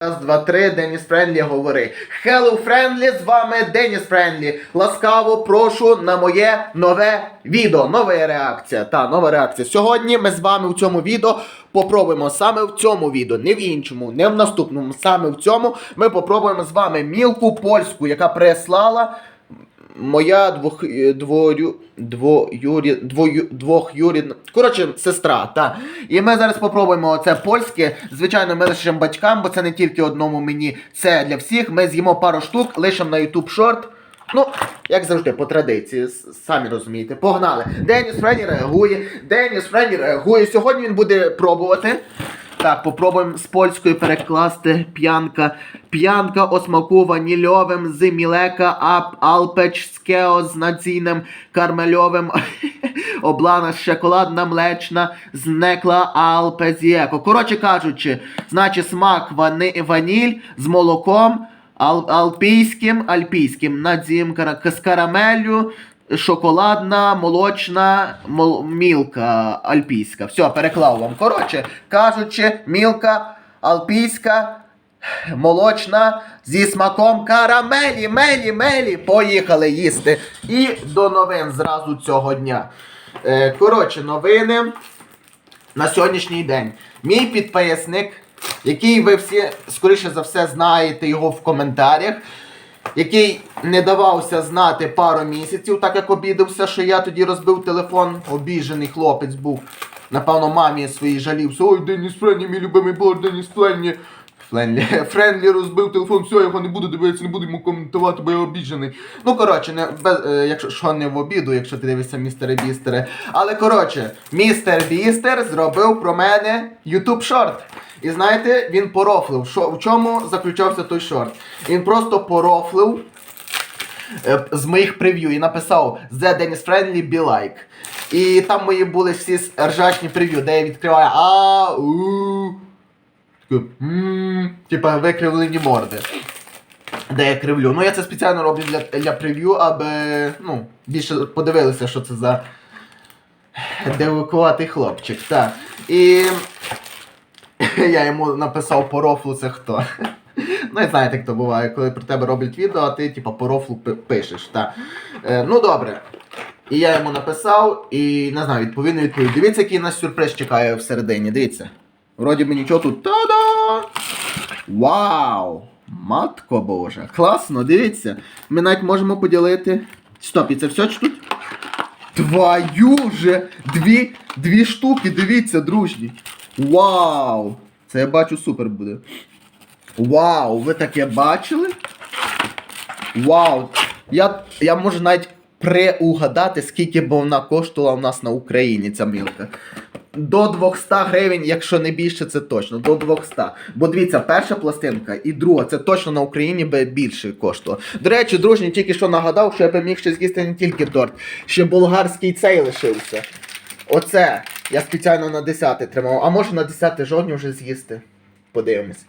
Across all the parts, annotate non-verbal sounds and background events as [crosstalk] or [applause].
Раз, два, три, Деніс Френлі говори. Hello, Френлі, з вами Деніс Френлі. Ласкаво прошу на моє нове відео. Нова реакція. Та, нова реакція. Сьогодні ми з вами в цьому відео попробуємо саме в цьому відео, не в іншому, не в наступному, саме в цьому. Ми попробуємо з вами мілку польську, яка прислала моя двох, е, дворю, двоюрі, двою, двохюрідна, коротше, сестра, та. І ми зараз попробуємо це польське. Звичайно, ми лишимо батькам, бо це не тільки одному мені, це для всіх. Ми з'їмо пару штук, лишимо на YouTube шорт. Ну, як завжди, по традиції, самі розумієте. Погнали. Деніс Френі реагує. Деніс Френі реагує. Сьогодні він буде пробувати. Так, попробуємо з польської перекласти п'янка. П'янка о смаку ванільовим з мілека ап алпеч скео з наційним кармельовим [laughs] облана шоколадна млечна знекла алпезіеко. Коротше кажучи, значить смак вани, ваніль з молоком ал, алпійським, альпійським надзім з карамеллю, шоколадна, молочна мол, мілка альпійська. Все, переклав вам. Коротше кажучи, мілка альпійська. Молочна зі смаком карамелі, мелі, мелі. Поїхали їсти. І до новин зразу цього дня. Е, коротше, новини на сьогоднішній день. Мій підписник, який ви всі, скоріше за все, знаєте його в коментарях, який не давався знати пару місяців, так як обідався, що я тоді розбив телефон. Обіжений хлопець був. Напевно, мамі своїй жалівся. Ой, Деніс Френні, мій любимий бор, Деніс Френні. Фленлі. Френлі [laughs] розбив телефон, все, його не буду дивитися, не буду йому коментувати, бо я обіжений. Ну, коротше, не, без, е, якщо що не в обіду, якщо ти дивишся містере Бістере. Але коротше, містер Бістер зробив про мене YouTube шорт. І знаєте, він порофлив. Що, в чому заключався той шорт? Він просто порофлив е, з моїх прев'ю і написав The Dennis Friendly Be Like. І там мої були всі ржачні прев'ю, де я відкриваю а у Типа викривлені морди. Де я кривлю. Ну я це спеціально роблю для, для прев'ю, аби ну, більше подивилися, що це за девикуватий хлопчик. Так. І [laughs] я йому написав по рофлу це хто. [laughs] Ну, і знаєте, як то буває, коли про тебе роблять відео, а ти типа по рофлу пишеш. Та. Е, ну добре. І я йому написав, і не знаю, відповідно відповідь. Дивіться, який нас сюрприз чекає всередині. Дивіться. Вроді би нічого тут. Та-да! Вау! Матко Божа! Класно, дивіться. Ми навіть можемо поділити. Стоп, і це все чи тут? Твою же! Дві, дві штуки, дивіться, дружні. Вау! Це я бачу супер буде. Вау! Ви таке бачили? Вау! Я, я можу навіть приугадати, скільки б вона коштувала в нас на Україні, ця мілка. До 200 гривень, якщо не більше, це точно. До 200. Бо дивіться, перша пластинка і друга, це точно на Україні би більше коштувало. До речі, дружні, тільки що нагадав, що я би міг ще з'їсти не тільки торт, ще болгарський цей лишився. Оце я спеціально на 10 тримав, а може на 10 жовтня вже з'їсти. Подивимось.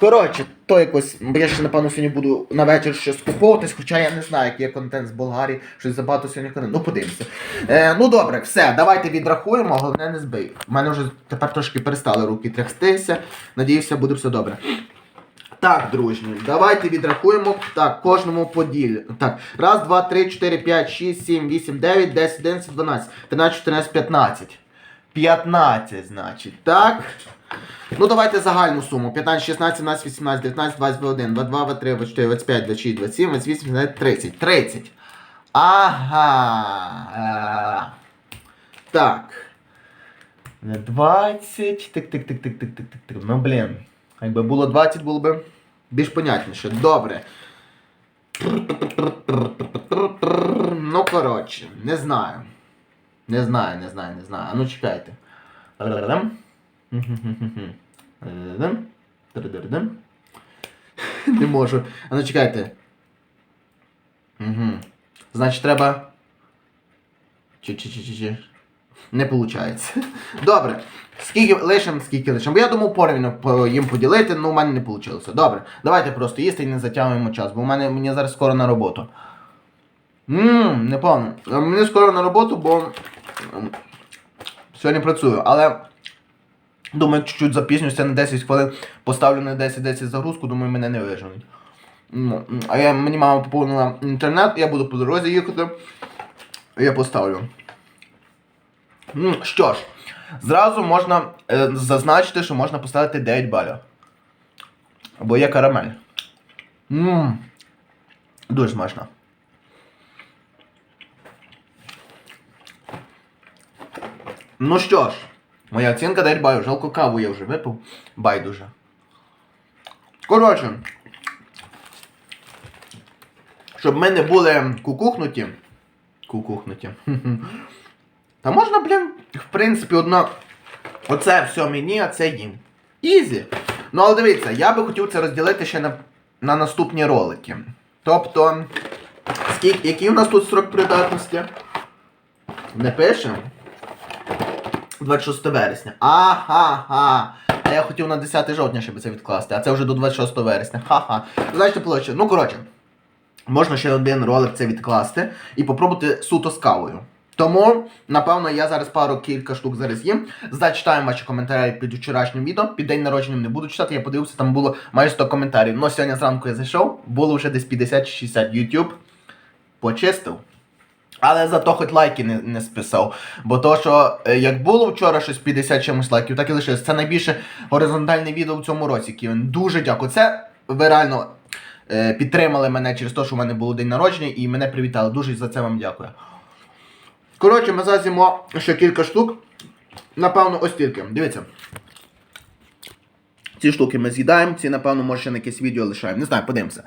Коротше, то якось, я ще напевно сьогодні буду на вечір щось куповуватись, хоча я не знаю, який є контент з Болгарії, щось забагато сьогодні контент. Ну подивимося. Е, ну добре, все, давайте відрахуємо, головне не збий. У мене вже тепер трошки перестали руки трястися. Надіюся, буде все добре. Так, дружні, давайте відрахуємо. Так, кожному по ділі. Так, раз, два, три, чотири, п'ять, шість, сім, вісім, дев'ять, десять, одинадцять, дванадцять, тринадцять, чотирнадцять, п'ятнадцять. 15, значить, так. Ну, давайте загальну суму. 15, 16, 17, 18, 19, 21, 22, 23, 24, 25, 26, 27, 28, 29, 30. 30. Ага. Так. 20. Тик, тик, тик, тик, тик, тик, тик, тик. Ну, блін. Якби було 20, було б більш понятніше. Добре. Ну, коротше, не знаю. Не знаю, не знаю, не знаю. А ну чекайте. Не можу. А ну чекайте. Угу. Значить, треба. Чи-чи-чи-чи-чи. Не виходить. [laughs] Добре. Скільки лишимо, скільки лишимо. Бо я думав порівняно їм поділити, але у мене не вийшло. Добре. Давайте просто їсти і не затягуємо час, бо у мене мені зараз скоро на роботу. Ммм, не помню. Мені скоро на роботу, бо сьогодні працюю, але Думаю, чуть-чуть запізнюся на 10 хвилин, поставлю на 10-10 загрузку, думаю, мене не виженуть. Ну, А я, мені мама поповнила інтернет, я буду по дорозі їхати. Я поставлю. Що ж, зразу можна е, зазначити, що можна поставити 9 балів. Бо є карамель. Ммм. Дуже смачно. Ну що ж, моя оцінка 9 балів. Жалко каву я вже випив. Байдуже. Коротше. Щоб ми не були кукухнуті. Кукухнуті. [laughs] Та можна, блін, в принципі, одно. Оце все мені, а це їм. Ізі. Ну, але дивіться, я би хотів це розділити ще на, на наступні ролики. Тобто, скільки, який у нас тут срок придатності? Не пишемо. 26 вересня. Ага. А я хотів на 10 жовтня, щоб це відкласти, а це вже до 26 вересня. Ха-ха. Знаєте, площа. Ну, коротше, можна ще один ролик це відкласти і попробувати суто з кавою. Тому, напевно, я зараз пару кілька штук зараз їм. Зачитаємо ваші коментарі під вчорашнім відео. Під день народження не буду читати, я подивився, там було майже 100 коментарів. Ну, сьогодні зранку я зайшов, було вже десь 50-60 YouTube. Почистив. Але зато хоч лайки не, не списав. Бо то, що е, як було вчора щось 50 чимось лайків, так і лишилось. Це найбільше горизонтальне відео в цьому році, Ківен. Дуже дякую. Це ви реально е, підтримали мене через те, що в мене був день народження, і мене привітали. Дуже за це вам дякую. Коротше, ми зараз з'їмо ще кілька штук. Напевно, ось тільки. Дивіться. Ці штуки ми з'їдаємо, ці, напевно, може ще на якесь відео лишаємо. Не знаю, подивимося.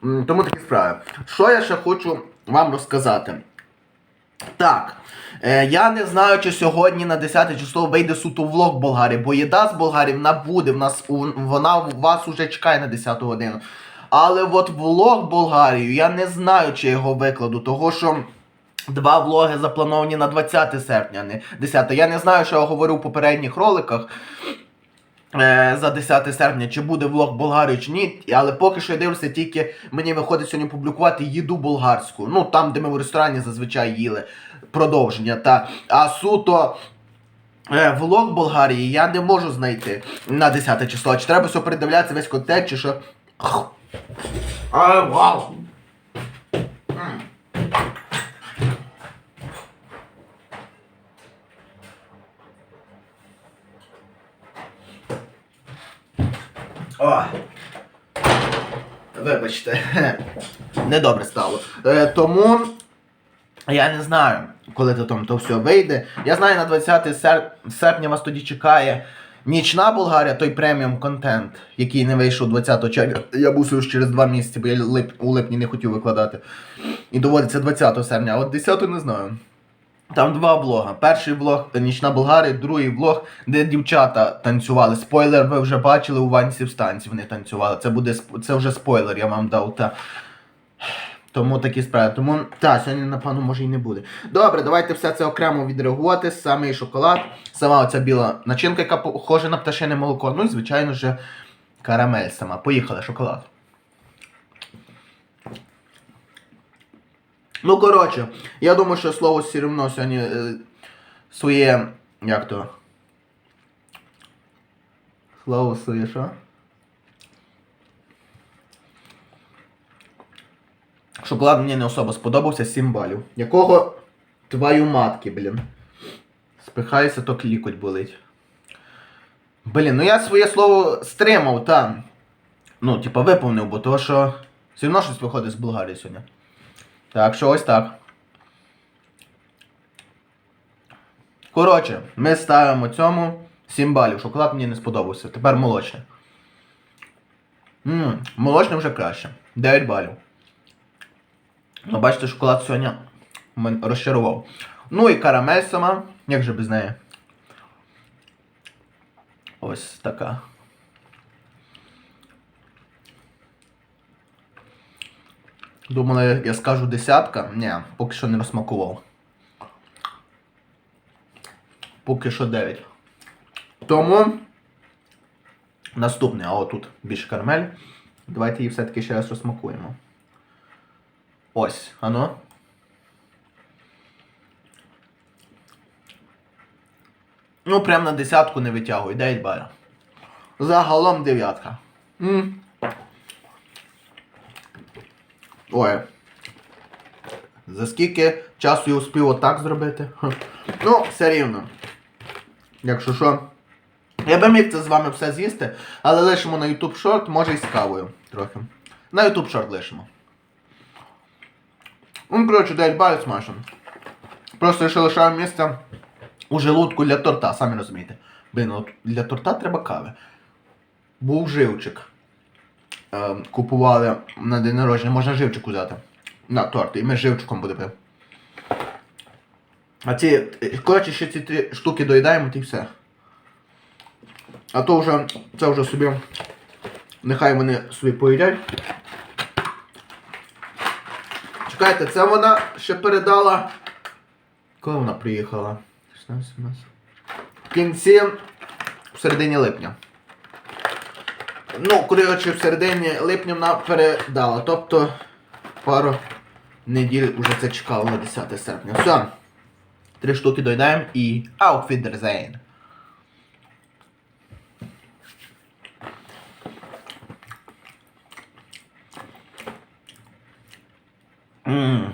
Тому такі справи. Що я ще хочу вам розказати? Так. Е, я не знаю, чи сьогодні на 10 число вийде суто влог Болгарії, бо їда з Болгарії вона буде. В нас, вона у вас уже чекає на 10 годину. Але от влог Болгарію я не знаю, чи його викладу, того що. Два влоги заплановані на 20 серпня, а не 10. Я не знаю, що я говорив у попередніх роликах е, за 10 серпня, чи буде влог Болгарії чи ні. Але поки що я дивлюся, тільки мені виходить сьогодні публікувати їду болгарську. Ну там, де ми в ресторані зазвичай їли продовження. Та, а суто. Е, влог Болгарії я не можу знайти на 10 число. Чи треба все передивлятися весь контент, чи що. А, вау! О! Вибачте, [laughs] недобре стало. Е, тому я не знаю, коли то там то все вийде. Я знаю, на 20 сер- серпня вас тоді чекає нічна Болгарія, той преміум контент, який не вийшов 20 червня. Я бусую через 2 місяці, бо я лип, у липні не хотів викладати. І доводиться 20 серпня, а от 10 не знаю. Там два влога. Перший влог Нічна Болгарія, другий влог, де дівчата танцювали. Спойлер, ви вже бачили у Ванці в станці вони танцювали. Це буде це вже спойлер, я вам дав. Та... Тому такі справи. Тому та, сьогодні, напевно, може і не буде. Добре, давайте все це окремо відреагувати. Самий шоколад, сама оця біла начинка, яка похожа на пташине молоко. Ну і, звичайно ж, карамель сама. Поїхали, шоколад. Ну, коротше, я думаю, що слово все одно сьогодні е, своє. Як то? Слово своє що? Шоколад мені не особо сподобався 7 балів. Якого твою матки, блін. Спихається, то клікоть болить. Блін, ну я своє слово стримав, та. Ну, типа, виповнив, бо того, що все одно щось виходить з Болгарії сьогодні. Так що ось так. Коротше, ми ставимо цьому 7 балів. Шоколад мені не сподобався. Тепер молочне. Ммм, молочне вже краще. 9 балів. Ну, бачите, шоколад сьогодні мене розчарував. Ну і карамель сама, як же без неї. Ось така. Думали, я скажу десятка. Ні, поки що не розсмакував. Поки що 9. Тому. Наступне, а отут більше карамель. Давайте її все-таки ще раз розсмакуємо. Ось, ано. Ну, прям на десятку не витягуй, 9 балів. Загалом дев'ятка. М. Ой. За скільки часу я успів отак зробити? Ну, все рівно. Якщо що. Я би міг це з вами все з'їсти, але лишимо на YouTube Short, може і з кавою трохи. На YouTube Short лишимо. Ну, коротше, 9 балів смачно. Просто ще лишаю місце у желудку для торта, самі розумієте. Блін, от для торта треба кави. Був живчик. Е, купували на день народження, можна живчик взяти. На торт. І ми живчиком будемо. А ці, коротше, ще ці три штуки доїдаємо, і все. А то вже, це вже собі, нехай вони собі поїдять. Чекайте, це вона ще передала. Коли вона приїхала? 16 17. В кінці, в середині липня. Ну, коротше, в середині липня вона передала. Тобто пару неділь уже це чекало на 10 серпня. Все. Три штуки доїдаємо і Auf Ммм.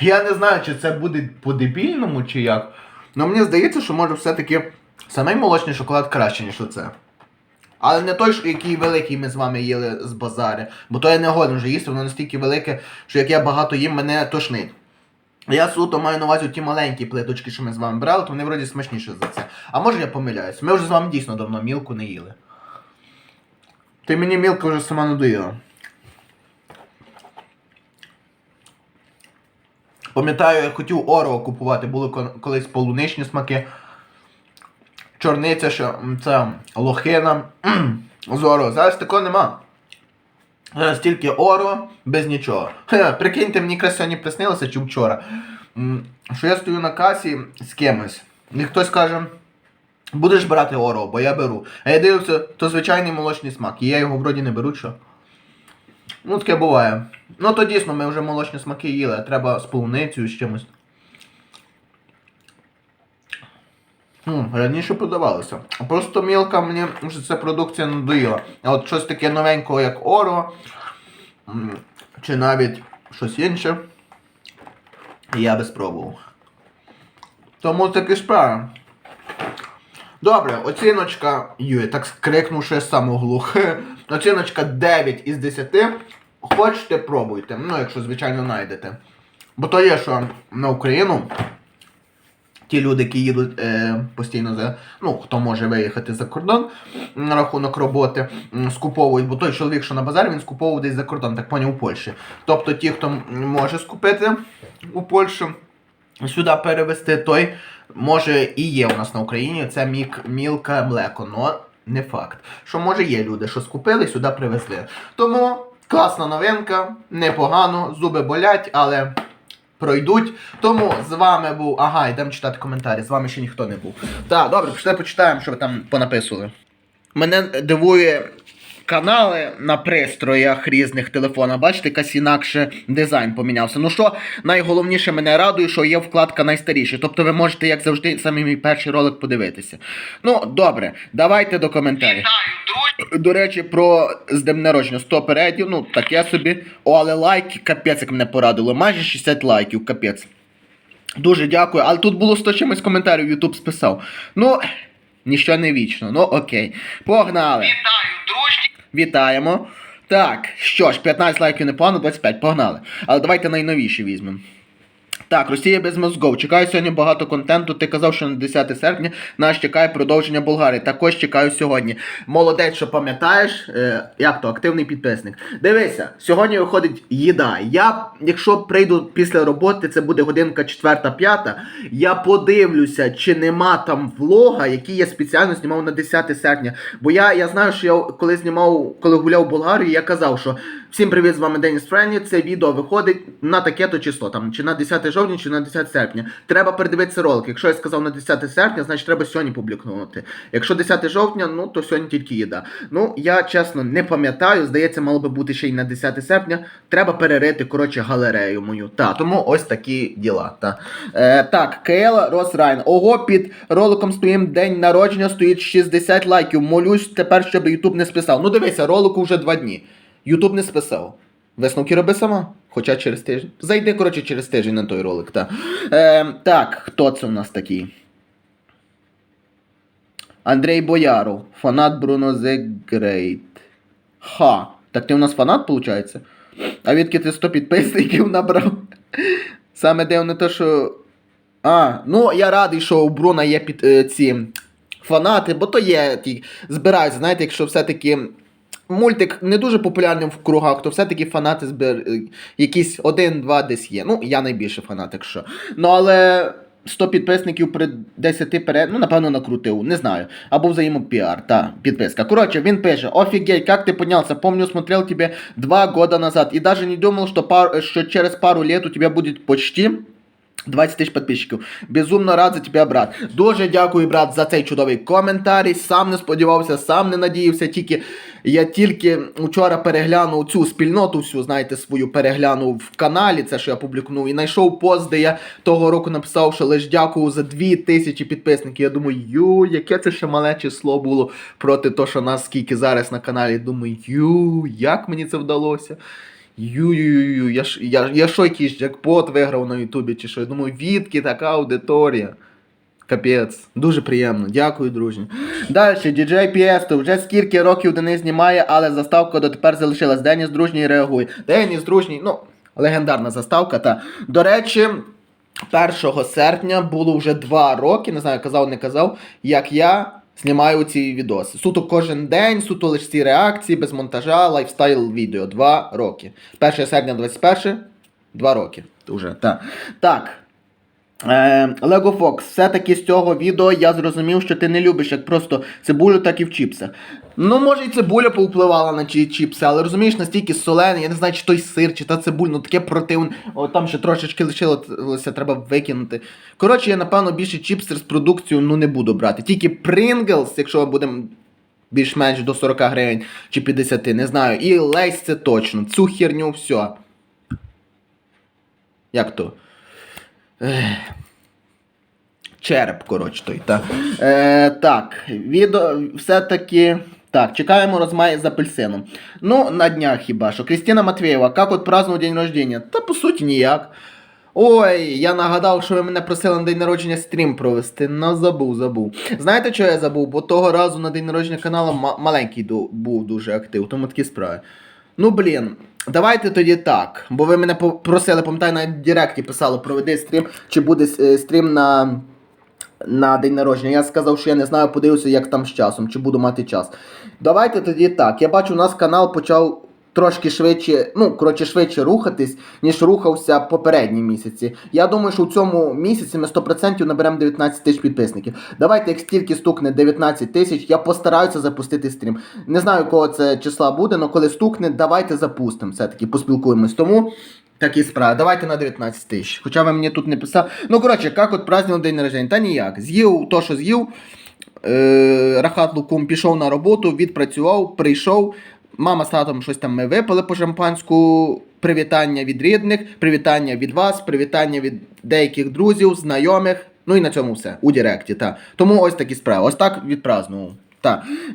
Я не знаю, чи це буде по-дебільному, чи як. Але мені здається, що може все-таки самий молочний шоколад краще, ніж оце. Але не той, який великий ми з вами їли з базари. Бо то я не годен вже їсти, воно настільки велике, що як я багато їм, мене тошнить. Я суто маю на увазі ті маленькі плиточки, що ми з вами брали, то вони вроді смачніші за це. А може я помиляюсь? Ми вже з вами дійсно давно мілку не їли. Ти мені мілка вже сама надоїла. Пам'ятаю, я хотів Орео купувати, були колись полуничні смаки. Чорниця, що це лохина м, з Орео. Зараз такого нема. Зараз тільки Орео, без нічого. Хе, прикиньте, мені якраз сьогодні приснилося чи вчора. Що я стою на касі з кимось. І хтось каже, будеш брати Орео, бо я беру. А я дивлюся, то звичайний молочний смак. І я його вроді не беру, що. Ну, таке буває. Ну то дійсно ми вже молочні смаки їли, а треба з полуницею з чимось. Хм, раніше подавалося. Просто мілка мені вже ця продукція надоїла. А от щось таке новенького, як Оро, чи навіть щось інше, я би спробував. Тому такі справи. Добре, оціночка. Юй, так крикнув ще з. Оціночка 9 із 10. Хочете, пробуйте. Ну, якщо, звичайно, знайдете. Бо то є, що на Україну ті люди, які їдуть е, постійно за. Ну, хто може виїхати за кордон на рахунок роботи, скуповують, бо той чоловік, що на базарі, він скуповував десь за кордон, так поняв, у Польщі. Тобто ті, хто може скупити у Польщу, сюди перевезти, той може і є у нас на Україні. Це мік, мілка млеко, но не факт. Що може є люди, що скупили, сюди привезли. Тому класна новинка, непогано, зуби болять, але пройдуть. Тому з вами був. Ага, йдемо читати коментарі. З вами ще ніхто не був. Так, добре, пішли почитаємо, що ви там понаписували. Мене дивує канали на пристроях різних телефонах. Бачите, якась інакше дизайн помінявся. Ну що, найголовніше мене радує, що є вкладка найстаріші. Тобто ви можете, як завжди, самий мій перший ролик подивитися. Ну, добре, давайте до коментарів. До речі, про з днем народження 100 передів, ну таке собі. О, але лайки, капець, як мене порадило. Майже 60 лайків, капець. Дуже дякую. Але тут було 100 чимось коментарів, Ютуб списав. Ну, ніщо не вічно. Ну окей. Погнали. Вітаю, дружні! Вітаємо. Так, що ж, 15 лайків непогано, 25, погнали. Але давайте найновіші візьмемо. Так, Росія без мозгов. Чекаю сьогодні багато контенту. Ти казав, що на 10 серпня нас чекає продовження Болгарії. Також чекаю сьогодні. Молодець, що пам'ятаєш, е, як то, активний підписник. Дивися, сьогодні виходить їда. Я, якщо прийду після роботи, це буде годинка 4-5, я подивлюся, чи нема там влога, який я спеціально знімав на 10 серпня. Бо я, я знаю, що я коли знімав, коли гуляв в Болгарії, я казав, що всім привіт, з вами Деніс Френні. Це відео виходить на таке-то число, там, чи на 10 жовтня чи на 10 серпня. Треба передивитися ролик. Якщо я сказав на 10 серпня, значить треба сьогодні публікувати. Якщо 10 жовтня, ну то сьогодні тільки їда. Ну, я чесно не пам'ятаю, здається, мало би бути ще й на 10 серпня. Треба перерити, коротше, галерею мою. Та, тому ось такі діла. Та. Е, так, Кейла Росрайн. Ого, під роликом з твоїм день народження стоїть 60 лайків. Молюсь тепер, щоб Ютуб не списав. Ну дивися, ролику вже два дні. Ютуб не списав. Висновки роби сама. Хоча через тиждень. Зайди, коротше, через тиждень на той ролик. Та. Е, так, хто це у нас такий? Андрій Бояров, фанат Бруно The Great. Ха. Так ти у нас фанат, виходить? А відки ти 100 підписників набрав? Саме дивно те, що. А, ну я радий, що у Бруна є під е, ці фанати, бо то є ті. Збираються, знаєте, якщо все-таки. Мультик не дуже популярний в кругах, то все-таки фанати збир... е, якісь один-два десь є. Ну, я найбільше фанат, якщо. Ну, але 100 підписників при 10 перед, ну, напевно, накрутив, не знаю. Або взаємопіар, та, підписка. Коротше, він пише: Офігеть, як ти поднялся? Помню, смотрел тебе два года назад. И даже не думал, что, пар... что через пару лет у тебя будет почти 20 тисяч підписчиків. Безумно рад за тебе, брат. Дуже дякую, брат, за цей чудовий коментарій. Сам не сподівався, сам не надіявся. Тільки я тільки вчора переглянув цю спільноту, всю, знаєте, свою переглянув в каналі, це що я публікував, і знайшов пост, де я того року написав, що лише дякую за 2 тисячі підписників. Я думаю, ю, яке це ще мале число було проти того, що нас скільки зараз на каналі. Думаю, ю, як мені це вдалося. Ю-ю-ю, я, я, я що якийсь джекпот виграв на Ютубі чи що? Я думаю, відки така аудиторія. Капець, дуже приємно. Дякую, друзі. Далі, DJ Піесто. Вже скільки років Денис знімає, але заставка дотепер залишилась. Деніс дружній реагує. Деніс дружній, ну, легендарна заставка. Та. До речі, 1 серпня було вже 2 роки, не знаю, казав, не казав, як я знімаю ці відоси. Суто кожен день, суто лише ці реакції, без монтажа, лайфстайл відео. Два роки. 1 серпня 21, 2 роки. Уже, так. Так. Е, Lego Fox, все-таки з цього відео я зрозумів, що ти не любиш як просто цибулю, так і в чіпсах. Ну, може, і цибуля повпливала на ті чіпси, але розумієш, настільки солений, я не знаю, чи той сир, чи та цибуль, ну таке противне. О, там ще трошечки лишилося, треба викинути. Коротше, я напевно більше чіпсер з продукцією ну, не буду брати. Тільки Pringles, якщо будемо більш-менш до 40 гривень чи 50, не знаю. І Лейс це точно. Цю херню все. Як то? Череп, коротше, той. Та. Е, так, відео все-таки. Так, чекаємо розмай з апельсином. Ну, на днях хіба що. Крістіна Матвєєва, як от празднував день рождения? Та по суті ніяк. Ой, я нагадав, що ви мене просили на день народження стрім провести. Ну, забув, забув. Знаєте, що я забув? Бо того разу на день народження каналу ма- маленький був дуже актив, тому такі справи. Ну, блін, давайте тоді так. Бо ви мене попросили, пам'ятаю, на Директі писали, проведи стрім, чи буде е, стрім на. На день народження. Я сказав, що я не знаю, подивлюся, як там з часом, чи буду мати час. Давайте тоді так. Я бачу, у нас канал почав трошки швидше, ну, коротше, швидше рухатись, ніж рухався попередні місяці. Я думаю, що у цьому місяці ми 100% наберемо 19 тисяч підписників. Давайте, як стільки стукне 19 тисяч, я постараюся запустити стрім. Не знаю, кого це числа буде, але коли стукне, давайте запустимо все-таки, поспілкуємось. Тому. Такі справи, давайте на 19 тисяч. Хоча ви мені тут не писали. Ну, коротше, як от празднував день народження? Та ніяк. З'їв то, що з'їв. Е, Рахат Лукум пішов на роботу, відпрацював, прийшов. Мама з татом щось там ми випили по шампанську. Привітання від рідних, привітання від вас, привітання від деяких друзів, знайомих. Ну і на цьому все. У Директі, так. Тому ось такі справи. Ось так відпразнував.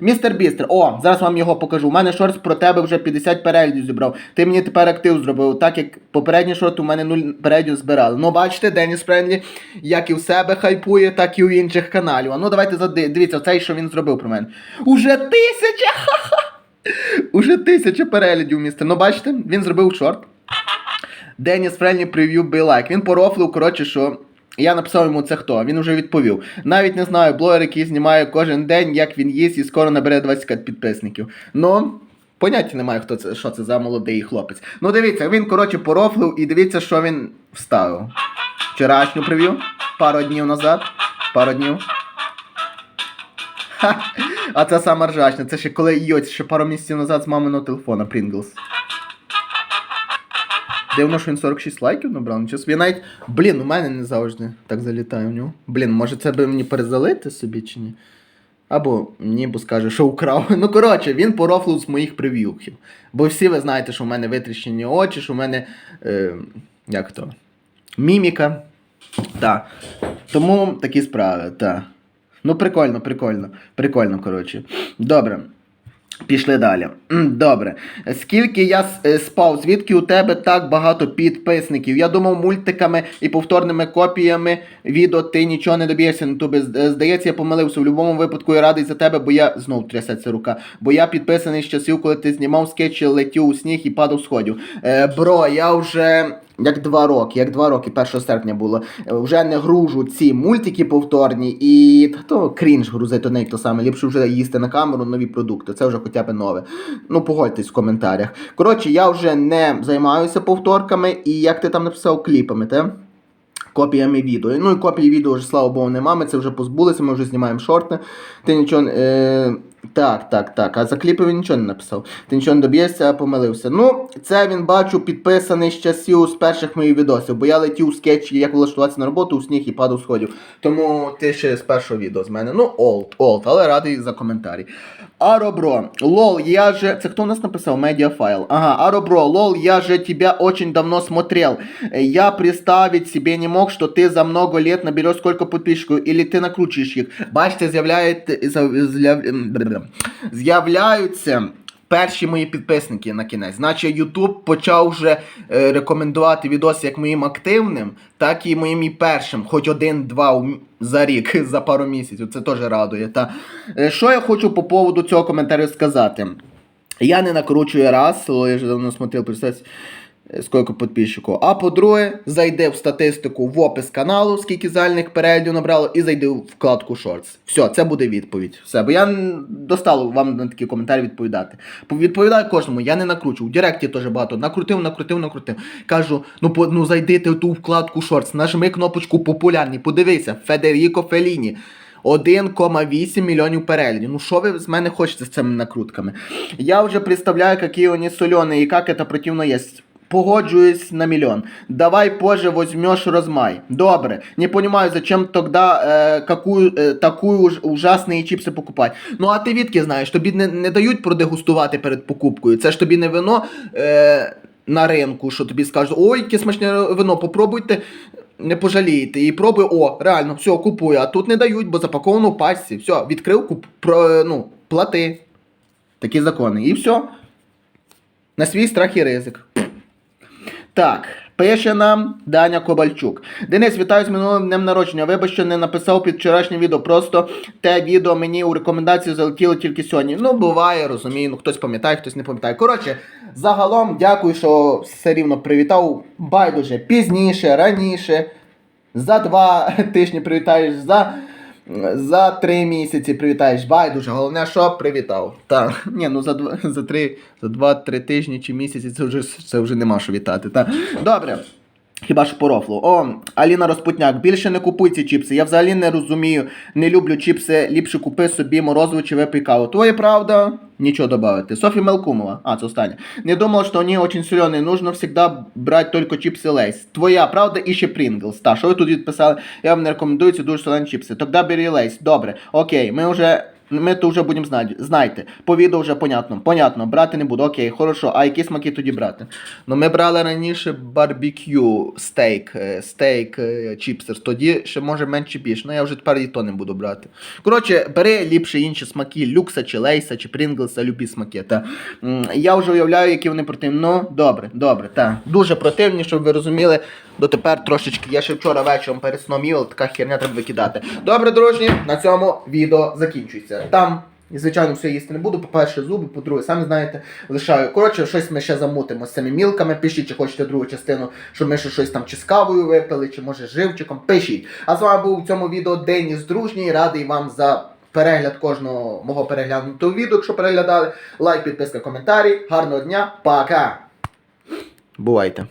Містер Бістер, о, зараз вам його покажу. У мене шорт про тебе вже 50 переглядів зібрав. Ти мені тепер актив зробив, так як попередній шорт у мене 0 переглядів збирали. Ну, бачите, Деніс Френлі, як і в себе хайпує, так і у інших каналів. А ну давайте зади... дивіться, цей, що він зробив про мене. Уже тисяча! Ха-ха! Уже тисяча переглядів, містер. Ну, бачите, він зробив шорт. Деніс прев'ю бий лайк. Він порофлив, коротше, що. Я написав йому це хто, він вже відповів. Навіть не знаю, блогер, який знімає кожен день, як він їсть, і скоро набере 20 підписників. Ну, поняття немає, хто це, що це за молодий хлопець. Ну дивіться, він, коротше, порофлив і дивіться, що він вставив. Вчорашню прев'ю, пару днів назад, пару днів. [laughs] А це саме ржачне, це ще коли йоць, ще пару місяців назад з маминого телефона Pringles. Дивно, що він 46 лайків набрав. Нічого. Я навіть. Блін, у мене не завжди так залітає в нього. Блін, може це би мені перезалити собі чи ні? Або ніби скаже, що украв. [laughs] Ну, коротше, він порофлив з моїх прев'юхів. Бо всі ви знаєте, що в мене витріщені очі, що в мене. Е, як то? Міміка. Так. Тому такі справи, так. Ну, прикольно, прикольно. Прикольно, коротше. Добре. Пішли далі. Добре. Скільки я е, спав, звідки у тебе так багато підписників? Я думав, мультиками і повторними копіями відео ти нічого не доб'єшся на тобі. Здається, я помилився. В будь-якому випадку я радий за тебе, бо я знов трясеться рука. Бо я підписаний з часів, коли ти знімав скетчі, летів у сніг і падав сходів. Е, бро, я вже. Як два роки, як два роки, 1 серпня було. Е, Вже не гружу ці мультики повторні і то крінж грузити не то саме. Ліпше вже їсти на камеру нові продукти. Це вже хоча б нове. Ну, погодьтесь в коментарях. Коротше, я вже не займаюся повторками і як ти там написав кліпами, те? Копіями відео. Ну і копії відео вже, слава Богу, нема. Ми це вже позбулися, ми вже знімаємо шорти. Ти нічого. Е... Так, так, так. А за кліпи він нічого не написав. Ти нічого не доб'єшся, а помилився. Ну, це він бачу підписаний з часів з перших моїх відосів, бо я летів у скетчі, як влаштуватися на роботу у сніг і падав сходів. Тому ти ще з першого відео з мене. Ну, олд, олд, але радий за коментарі. Аробро, лол, я же... Це хто у нас написав? Медіафайл. Ага, Аробро, лол, я же тебя очень давно смотрел. Я представить себе не мог, что ты за много лет наберешь сколько подписчиков, или ти накручуєш їх. Бачите, з'являють... з'яв- з'являються перші мої підписники на кінець. Значить, YouTube почав вже е, рекомендувати відоси як моїм активним, так і моїм і першим, хоч один-два за рік, [laughs] за пару місяців. Це теж радує. Та. Е, Що я хочу по поводу цього коментарю сказати? Я не накручую раз, о, я вже давно смотрел, представьте, сколько подписчиков. А по-друге, зайди в статистику в опис каналу, скільки загальних переглядів набрало, і зайди в вкладку Shorts. Все, це буде відповідь. Все, бо я достало вам на такі коментарі відповідати. Відповідаю кожному, я не накручу. В Директі теж багато. Накрутив, накрутив, накрутив. Кажу, ну, по, ну зайдите в ту вкладку Shorts, нажми кнопочку популярні, подивися, Федеріко Феліні. 1,8 мільйонів переглядів. Ну що ви з мене хочете з цими накрутками? Я вже представляю, які вони солені і як це противно є. Погоджуюсь на миллион. Давай позже возьмешь размай. Добре. Не понимаю, зачем тогда э, какую, э, такую уж ужасные чипси покупать. Ну а ти відки знаєш, тобі не, не дають продегустувати перед покупкою. Це ж тобі не вино е, на ринку, що тобі скажуть, ой, яке смачне вино, попробуйте, не пожалієте. І пробуй, о, реально, все, купую. А тут не дають, бо запаковано в пачці. Все, відкрив, куп, про, ну, плати. Такі закони. І все. На свій страх і ризик. Так, пише нам Даня Ковальчук. Денис, вітаю з минулим днем народження. Вибач, що не написав під вчорашнє відео. Просто те відео мені у рекомендації залетіло тільки сьогодні. Ну, буває, розумію. Ну, хтось пам'ятає, хтось не пам'ятає. Коротше, загалом дякую, що все рівно привітав. Байдуже пізніше, раніше. За два [laughs] тижні привітаєш, за. За три місяці привітаєш байдуже. Головне, що привітав. Так. Ні, ну за два, [laughs] за три, за два-три тижні чи місяці це вже це вже нема що вітати. Так. Добре. Хіба що по рофлу. О, Аліна Розпутняк, більше не купуй ці чіпси. Я взагалі не розумію, не люблю чіпси, ліпше купи собі морозиво чи випий каву. Твоє правда, нічого добавити. Софі Мелкумова, а, це останнє. Не думал, что они очень соленые, нужно всегда брать только чипсы Лейс. Твоя правда і ще Pringles. Та, що ви тут відписали? Я вам не рекомендую ці дуже солені чіпси. Тогда бери Лейс. Добре, окей, ми вже. Ми то вже будемо знати. Знайте. По відео вже понятно. Понятно, брати не буду. Окей, хорошо. А які смаки тоді брати? Ну ми брали раніше барбекю стейк, е, стейк е, чіпсер. Тоді ще може менше більше. Ну я вже тепер і то не буду брати. Коротше, бери ліпше інші смаки, люкса чи лейса, чи Прінглса, любі смаки. Та. Я вже уявляю, які вони противні. Ну, добре, добре, так. Дуже противні, щоб ви розуміли. Дотепер трошечки. Я ще вчора вечором перед але така херня треба викидати. Добре, дружні, на цьому відео закінчується. Там. Звичайно, все їсти не буду. По-перше, зуби, по-друге, самі знаєте, лишаю. Коротше, щось ми ще замутимо з цими мілками. Пишіть, чи хочете другу частину, щоб ми ще щось там чи з кавою випили, чи може живчиком. Пишіть. А з вами був у цьому відео Деніс Дружній. Радий вам за перегляд кожного мого переглянутого відео, якщо переглядали. Лайк, підписка, коментарі. Гарного дня, пока! Бувайте!